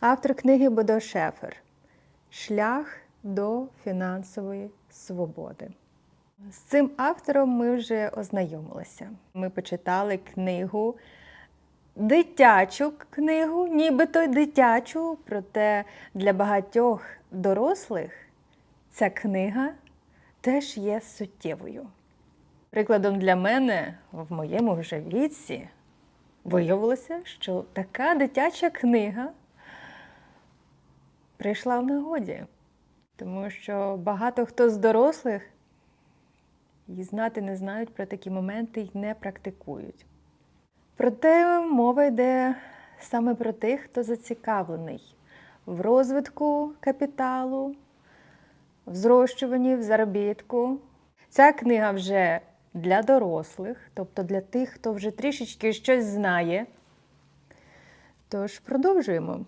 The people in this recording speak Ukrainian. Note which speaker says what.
Speaker 1: автор книги Бодо Шефер Шлях до фінансової свободи. З цим автором ми вже ознайомилися. Ми почитали книгу, дитячу книгу, нібито дитячу, проте для багатьох дорослих ця книга теж є суттєвою. Прикладом для мене в моєму вже віці виявилося, що така дитяча книга прийшла в нагоді, тому що багато хто з дорослих і знати не знають про такі моменти і не практикують. Проте мова йде саме про тих, хто зацікавлений в розвитку капіталу, в зрощуванні, в заробітку. Ця книга вже для дорослих, тобто для тих, хто вже трішечки щось знає. Тож продовжуємо.